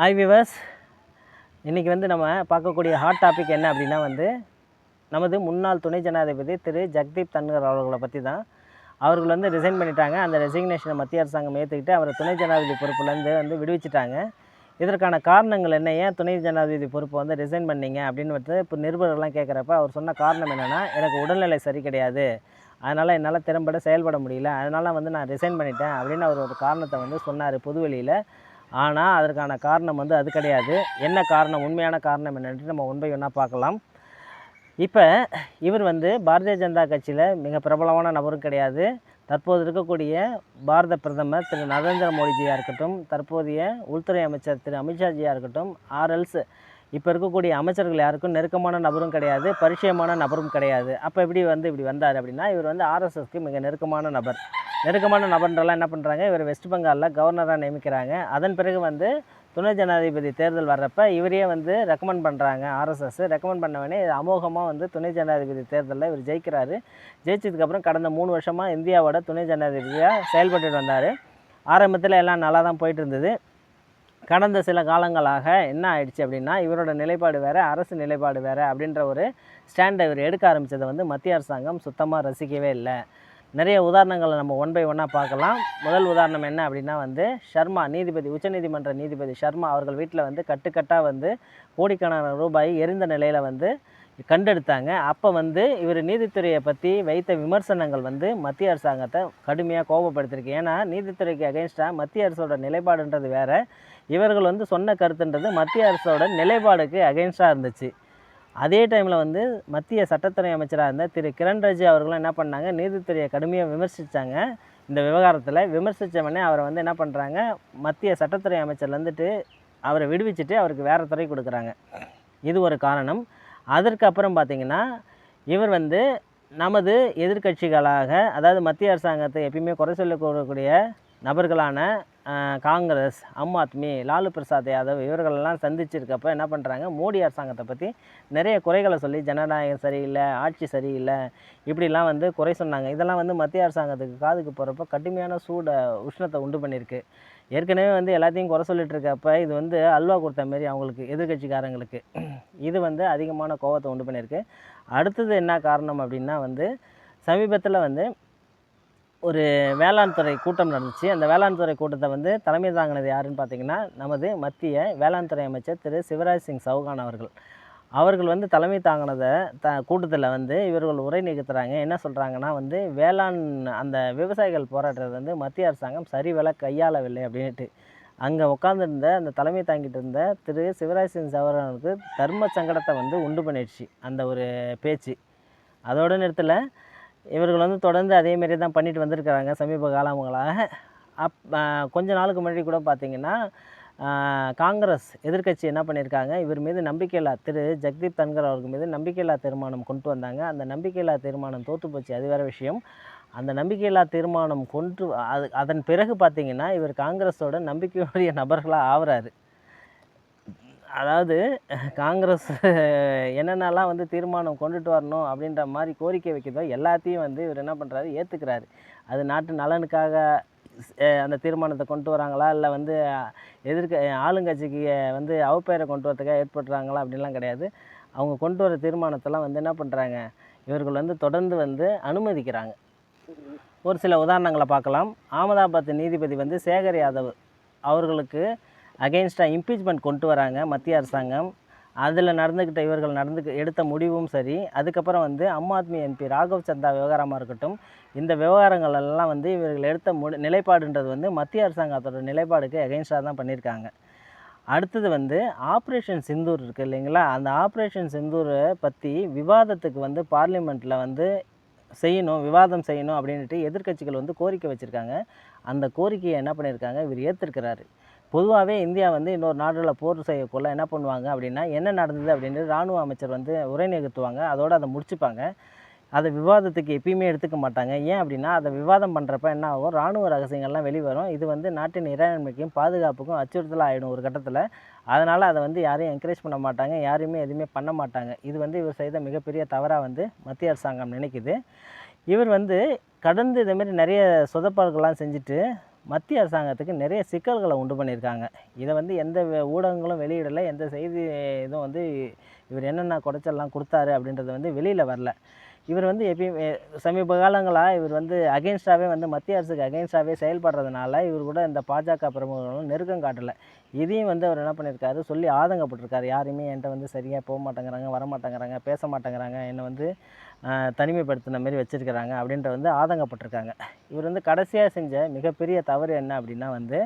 Hi viewers இன்றைக்கி வந்து நம்ம பார்க்கக்கூடிய ஹாட் டாபிக் என்ன அப்படின்னா வந்து நமது முன்னாள் துணை ஜனாதிபதி திரு ஜக்தீப் தன்கர் அவர்களை பற்றி தான். அவர்கள் வந்து ரிசைன் பண்ணிட்டாங்க. அந்த ரெசிக்னேஷனை மத்திய அரசாங்கம் ஏற்றுக்கிட்டு அவரை துணை ஜனாதிபதி பொறுப்புலேருந்து வந்து விடுவிச்சிட்டாங்க. இதற்கான காரணங்கள் என்ன? ஏன் துணை ஜனாதிபதி பொறுப்பை வந்து ரிசைன் பண்ணீங்க? அப்படின்னு வந்து இப்போ நிருபர்கள்லாம் கேட்குறப்ப அவர் சொன்ன காரணம் என்னென்னா எனக்கு உடல்நிலை சரி கிடையாது. அதனால் என்னால் திறம்பட செயல்பட முடியல. அதனால் வந்து நான் ரிசைன் பண்ணிட்டேன் அப்படின்னு அவர் ஒரு காரணத்தை வந்து சொன்னார் பொதுவெளியில். ஆனால் அதற்கான காரணம் வந்து அது கிடையாது. என்ன காரணம்? உண்மையான காரணம் என்னென்று நம்ம உண்மை ஒன்றா பார்க்கலாம். இப்போ இவர் வந்து பாரதிய ஜனதா கட்சியில் மிக பிரபலமான நபரும் கிடையாது. தற்போது இருக்கக்கூடிய பாரத பிரதமர் திரு நரேந்திர மோடிஜியாக இருக்கட்டும் தற்போதைய உள்துறை அமைச்சர் திரு அமித்ஷாஜியாக இருக்கட்டும் ஆர்எல்ஸ் இப்போ இருக்கக்கூடிய அமைச்சர்கள் யாருக்கும் நெருக்கமான நபரும் கிடையாது பரிச்சயமான நபரும் கிடையாது. அப்போ எப்படி வந்து இப்படி வந்தார் அப்படின்னா இவர் வந்து ஆர்எஸ்எஸ்க்கு மிக நெருக்கமான நபர். நெருக்கமான நபர்ன்றெல்லாம் என்ன பண்ணுறாங்க இவர் வெஸ்ட் பெங்காலில் கவர்னராக நியமிக்கிறாங்க. அதன் பிறகு வந்து துணை ஜனாதிபதி தேர்தல் வர்றப்ப இவரே வந்து ரெக்கமெண்ட் பண்ணுறாங்க ஆர்எஸ்எஸ் ரெக்கமெண்ட் பண்ணவனே அமோகமாக வந்து துணை ஜனாதிபதி தேர்தலில் இவர் ஜெயிக்கிறாரு. ஜெயிச்சதுக்கப்புறம் கடந்த மூணு வருஷமாக இந்தியாவோட துணை ஜனாதிபதியாக செயல்பட்டுட்டு வந்தார். ஆரம்பத்தில் எல்லாம் நல்லா தான் போயிட்டு இருந்தது கடந்த சில காலங்களாக என்ன ஆயிடுச்சு அப்படின்னா இவரோட நிலைப்பாடு வேறு அரசு நிலைப்பாடு வேறு அப்படின்ற ஒரு ஸ்டாண்டை இவர் எடுக்க ஆரம்பித்ததை வந்து மத்திய அரசாங்கம் சுத்தமாக ரசிக்கவே இல்லை. நிறைய உதாரணங்களை நம்ம ஒன் பை ஒன்னாக பார்க்கலாம். முதல் உதாரணம் என்ன அப்படின்னா வந்து ஷர்மா நீதிபதி உச்சநீதிமன்ற நீதிபதி ஷர்மா அவர்கள் வீட்டில் வந்து கட்டுக்கட்டாக வந்து கோடிக்கணக்கான ரூபாய் எரிந்த நிலையில் வந்து கண்டெடுத்தாங்க. அப்போ வந்து இவர் நீதித்துறையை பற்றி வைத்த விமர்சனங்கள் வந்து மத்திய அரசாங்கத்தை கடுமையாக கோபப்படுத்திருக்கு. ஏன்னா நீதித்துறைக்கு அகேன்ஸ்டாக மத்திய அரசோட நிலைப்பாடுன்றது வேறு. இவர்கள் வந்து சொன்ன கருத்துன்றது மத்திய அரசோட நிலைப்பாடுக்கு அகேன்ஸ்டாக இருந்துச்சு. அதே டைமில் வந்து மத்திய சட்டத்துறை அமைச்சராக இருந்த திரு. கிரண் ரிஜிஜு அவர்களும் என்ன பண்ணாங்க? நீதித்துறையை கடுமையாக விமர்சித்தாங்க இந்த விவகாரத்தில் விமர்சித்தவொடனே அவரை வந்து என்ன பண்ணுறாங்க மத்திய சட்டத்துறை அமைச்சர் வந்துட்டு அவரை விடுவிச்சுட்டு அவருக்கு வேறு துறை கொடுக்குறாங்க. இது ஒரு காரணம். அதற்கு அப்புறம் பார்த்திங்கன்னா இவர் வந்து நமது எதிர்க்கட்சிகளாக அதாவது மத்திய அரசாங்கத்தை எப்பயுமே குறை சொல்லக்கூடக்கூடிய நபர்களான காங்கிரஸ் ஆம் ஆத்மி லாலு பிரசாத் யாதவ் இவர்களெல்லாம் சந்திச்சிருக்கப்ப என்ன பண்ணுறாங்க மோடி அரசாங்கத்தை பற்றி நிறைய குறைகளை சொல்லி ஜனநாயகம் சரியில்லை ஆட்சி சரியில்லை இப்படிலாம் வந்து குறை சொன்னாங்க. இதெல்லாம் வந்து மத்திய அரசாங்கத்துக்கு காதுக்கு போகிறப்ப கடுமையான சூடை உஷ்ணத்தை உண்டு பண்ணியிருக்கு. ஏற்கனவே வந்து எல்லாத்தையும் குறை சொல்லிட்டு இருக்கப்ப இது வந்து அல்வா கொடுத்த மாரி அவங்களுக்கு எதிர்க்கட்சிக்காரங்களுக்கு. இது வந்து அதிகமான கோவத்தை உண்டு பண்ணியிருக்கு. அடுத்தது என்ன காரணம் அப்படின்னா வந்து சமீபத்தில் வந்து ஒரு வேளாண் துறை கூட்டம் நடந்துச்சு. அந்த வேளாண் துறை கூட்டத்தை வந்து தலைமை தாங்கினது யாருன்னு பார்த்தீங்கன்னா நமது மத்திய வேளாண் துறை அமைச்சர் திரு சிவராஜ் சிங் சௌகான் அவர்கள். அவர்கள் வந்து தலைமை தாங்கினதை த கூட்டத்தில் வந்து இவர்கள் உரை நிகழ்த்துறாங்க என்ன சொல்கிறாங்கன்னா வந்து வேளாண் அந்த விவசாயிகள் போராடுறது வந்து மத்திய அரசாங்கம் சரிவர கையாளவில்லை அப்படின்ட்டு அங்கே உட்காந்துருந்த அந்த தலைமை தாங்கிட்டு இருந்த திரு சிவராஜ் சிங் சௌகானுக்கு தர்ம சங்கடத்தை வந்து உண்டு பண்ணிடுச்சு. அந்த ஒரு பேச்சு. அதோட நேரத்தில் இவர்கள் வந்து தொடர்ந்து அதே மாதிரியே தான் பண்ணிட்டு வந்திருக்கிறாங்க சமீப காலங்களாக. அப் கொஞ்ச நாளுக்கு முன்னாடி கூட பார்த்தீங்கன்னா காங்கிரஸ் எதிர்க்கட்சி என்ன பண்ணியிருக்காங்க இவர் மீது நம்பிக்கையில்லா திரு ஜெக்தீப் தன்கர் அவர்கள் மீது நம்பிக்கையில்லா தீர்மானம் கொண்டு வந்தாங்க. அந்த நம்பிக்கையில்லா தீர்மானம் தோற்று போச்சு அது வேறு விஷயம். அந்த நம்பிக்கையில்லா தீர்மானம் கொண்டு அது அதன் பிறகு பார்த்திங்கன்னா இவர் காங்கிரஸோட நம்பிக்கையுடைய நபர்களாக ஆகிறாரு. அதாவது காங்கிரஸ் என்னென்னலாம் வந்து தீர்மானம் கொண்டுட்டு வரணும் அப்படின்ற மாதிரி கோரிக்கை வைக்கிறதோ எல்லாத்தையும் வந்து இவர் என்ன பண்ணுறாரு ஏற்றுக்கிறாரு அது நாட்டு நலனுக்காக அந்த தீர்மானத்தை கொண்டு வராங்களா? இல்லை வந்து எதிர்க்க ஆளுங்கட்சிக்கு வந்து அவப்பெயரை கொண்டு வரதுக்காக ஏற்படுறாங்களா? அப்படின்லாம் கிடையாது. அவங்க கொண்டு வர தீர்மானத்தெல்லாம் வந்து என்ன பண்ணுறாங்க இவர்கள் வந்து தொடர்ந்து வந்து அனுமதிக்கிறாங்க. ஒரு சில உதாரணங்களை பார்க்கலாம். அகமதாபாத் நீதிபதி வந்து சேகர் யாதவ் அவர்களுக்கு அகெயின்ஸ்டாக இம்பீச்மெண்ட் கொண்டு வராங்க மத்திய அரசாங்கம். அதில் நடந்துக்கிட்ட இவர்கள் நடந்து எடுத்த முடிவும் சரி. அதுக்கப்புறம் வந்து அம்மா ஆத்மி எம்பி ராகவ் சந்தா விவகாரமாக இருக்கட்டும் இந்த விவகாரங்கள் எல்லாம் வந்து இவர்கள் எடுத்த முடி நிலைப்பாடுன்றது வந்து மத்திய அரசாங்கத்தோட நிலைப்பாடுக்கு எகெயின்ஸ்டாக தான் பண்ணியிருக்காங்க அடுத்தது வந்து ஆப்ரேஷன் சிந்தூர் இருக்குது இல்லைங்களா? அந்த ஆப்ரேஷன் சிந்தூரை பற்றி விவாதத்துக்கு வந்து பார்லிமெண்ட்டில் வந்து செய்யணும் விவாதம் செய்யணும் அப்படின்ட்டு எதிர்க்கட்சிகள் வந்து கோரிக்கை வச்சுருக்காங்க. அந்த கோரிக்கையை என்ன பண்ணியிருக்காங்க இவர் ஏற்றிருக்கிறாரு பொதுவாகவே இந்தியா வந்து இன்னொரு நாடுகளில் போர் செய்யக்குள்ள என்ன பண்ணுவாங்க அப்படின்னா என்ன நடந்தது அப்படின்னு இராணுவ அமைச்சர் வந்து உரை நிகழ்த்துவாங்க. அதோடு அதை முடிச்சுப்பாங்க. அதை விவாதத்துக்கு எப்பயுமே எடுத்துக்க மாட்டாங்க. ஏன் அப்படின்னா அதை விவாதம் பண்ணுறப்ப என்ன ஆகும்? இராணுவ ரகசியங்கள்லாம் வெளிவரும். இது வந்து நாட்டின் இறையாண்மைக்கும் பாதுகாப்புக்கும் அச்சுறுத்தல் ஆகிடும் ஒரு கட்டத்தில். அதனால் அதை வந்து யாரையும் என்கரேஜ் பண்ண மாட்டாங்க. யாரையுமே எதுவுமே பண்ண மாட்டாங்க. இது வந்து இவர் செய்த மிகப்பெரிய தவறாக வந்து மத்திய அரசாங்கம் நினைக்குது. இவர் வந்து கடந்து இதேமாரி நிறைய சொதப்பாடுகள்லாம் செஞ்சுட்டு மத்திய அரசாங்கத்துக்கு நிறைய சிக்கல்களை உண்டு பண்ணியிருக்காங்க. இதை வந்து எந்த ஊடகங்களும் வெளியிடலை எந்த செய்தி இதுவும் வந்து இவர் என்னென்ன குடைச்சல்லாம் கொடுத்தாரு அப்படின்றது வந்து வெளியில் வரல. இவர் வந்து எப்பயுமே சமீப காலங்களாக இவர் வந்து அகெயின்ஸ்டாகவே வந்து மத்திய அரசுக்கு அகெயின்ஸ்டாகவே செயல்படுறதுனால இவர் கூட இந்த பாஜக பிரமுகர்களும் நெருக்கம் காட்டலை. இதையும் வந்து அவர் என்ன பண்ணியிருக்காரு சொல்லி ஆதங்கப்பட்டிருக்காரு. யாருமே என்கிட்ட வந்து சரியாக போக மாட்டேங்கிறாங்க வர மாட்டேங்கிறாங்க பேச மாட்டேங்கிறாங்க. என்னை வந்து தனிமைப்படுத்தின மாரி வச்சுருக்கிறாங்க அப்படின்ற வந்து ஆதங்கப்பட்டிருக்காங்க. இவர் வந்து கடைசியாக செஞ்ச மிகப்பெரிய தவறு என்ன அப்படின்னா வந்து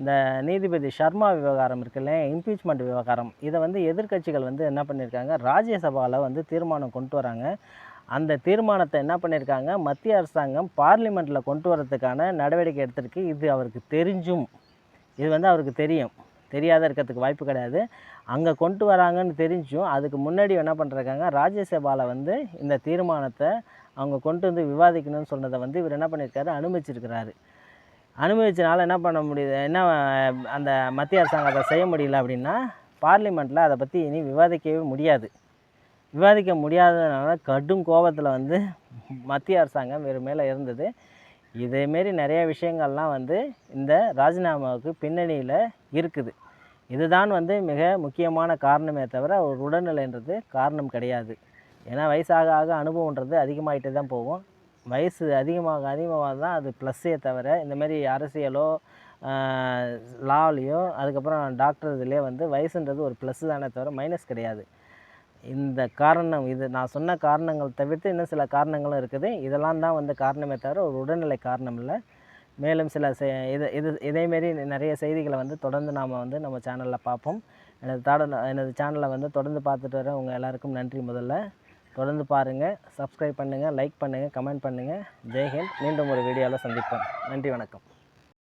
இந்த நீதிபதி சர்மா விவகாரம் இருக்குல்ல இம்பீச்மெண்ட் விவகாரம். இதை வந்து எதிர்க்கட்சிகள் வந்து என்ன பண்ணியிருக்காங்க ராஜ்யசபாவில் வந்து தீர்மானம் கொண்டு வராங்க. அந்த தீர்மானத்தை என்ன பண்ணியிருக்காங்க மத்திய அரசாங்கம் பார்லிமெண்ட்டில் கொண்டு வரதுக்கான நடவடிக்கை எடுத்திருக்கு. இது அவருக்கு தெரிஞ்சும். இது வந்து அவருக்கு தெரியும். தெரியாத இருக்கிறதுக்கு வாய்ப்பு கிடையாது. அங்கே கொண்டு வராங்கன்னு தெரிஞ்சும் அதுக்கு முன்னாடி என்ன பண்ணுறாங்க ராஜ்யசபாவில் வந்து இந்த தீர்மானத்தை அவங்க கொண்டு வந்து விவாதிக்கணும்னு சொன்னதை வந்து இவர் என்ன பண்ணியிருக்காரு? அனுமதிச்சிருக்கிறாரு. அனுமதிச்சனால என்ன பண்ண முடியுது? என்ன அந்த மத்திய அரசாங்கம் அதை செய்ய முடியல அப்படின்னா பார்லிமெண்ட்டில் அதை பற்றி இனி விவாதிக்கவே முடியாது. விவாதிக்க முடியாததுனால கடும் கோபத்தில் வந்து மத்திய அரசாங்கம் வேறு மேலே இருந்தது. இதேமாரி நிறைய விஷயங்கள்லாம் வந்து இந்த ராஜினாமாவுக்கு பின்னணியில் இருக்குது. இதுதான் வந்து மிக முக்கியமான காரணமே தவிர ஒரு உடல்நிலைன்றது காரணம் கிடையாது. ஏன்னா வயசாக ஆக அனுபவன்றது அதிகமாகிட்டே தான் போகும். வயசு அதிகமாக அதிகமாக தான் அது ப்ளஸ்ஸே தவிர இந்தமாரி அரசியலோ லாலேயோ அதுக்கப்புறம் டாக்டர் இதுலேயே வந்து வயசுன்றது ஒரு ப்ளஸ் தானே தவிர மைனஸ் கிடையாது. இந்த காரணம் இது நான் சொன்ன காரணங்கள் தவிர்த்து இன்னும் சில காரணங்களும் இருக்குது. இதெல்லாம் தான் வந்து காரணமே தவிர ஒரு உடல்நிலை காரணம் இல்லை. மேலும் சில செ இது இது இதேமாரி நிறைய செய்திகளை வந்து தொடர்ந்து நாம் வந்து நம்ம சேனலில் பார்ப்போம் எனது தாட எனது சேனலை வந்து தொடர்ந்து பார்த்துட்டு வர உங்கள் எல்லாருக்கும் நன்றி முதல்ல. தொடர்ந்து பாருங்கள் சப்ஸ்கிரைப் பண்ணுங்கள் லைக் பண்ணுங்கள் கமெண்ட் பண்ணுங்கள் ஜெய்ஹிந்த் மீண்டும் ஒரு வீடியோவில் சந்திப்போம். நன்றி வணக்கம்.